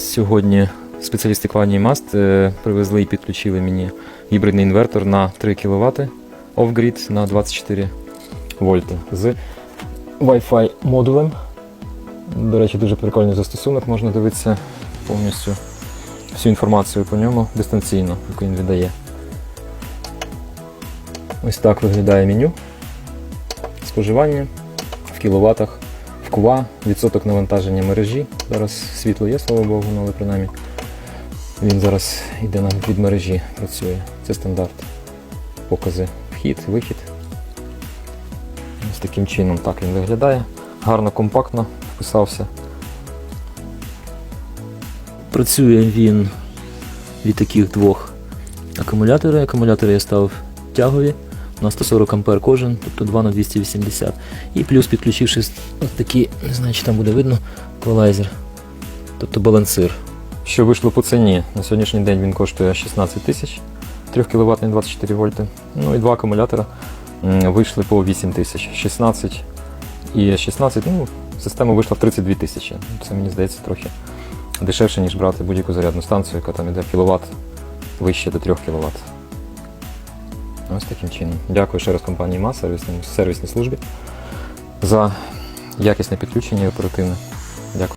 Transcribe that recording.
Сьогодні спеціалісти компанії Mast е, привезли і підключили мені гібридний інвертор на 3 кВт off-grid на 24 вольти з Wi-Fi модулем. До речі, дуже прикольний застосунок, можна дивитися повністю всю інформацію по ньому дистанційно, яку він видає. Ось так виглядає меню. Споживання в кіловатах, КВА, відсоток навантаження мережі. Зараз світло є, слава Богу, ну, але принаймні він зараз йде нам від мережі, працює. Це стандарт. Покази вхід, вихід. Ось таким чином так він виглядає. Гарно, компактно вписався. Працює він від таких двох акумуляторів. Акумулятори я ставив тягові на 140 ампер кожен, тобто 2 на 280. І плюс підключивши ось такий, не знаю, чи там буде видно, еквалайзер, тобто балансир. Що вийшло по ціні? На сьогоднішній день він коштує 16 тисяч 3 кВт 24 вольти. Ну і два акумулятора вийшли по 8 тисяч. 16 і 16, ну, система вийшла в 32 тисячі. Це мені здається трохи дешевше, ніж брати будь-яку зарядну станцію, яка там іде кіловат вище до 3 кВт. Ось таким чином. Дякую ще раз компанії МА, сервісній, сервісній службі за якісне підключення і оперативне. Дякую.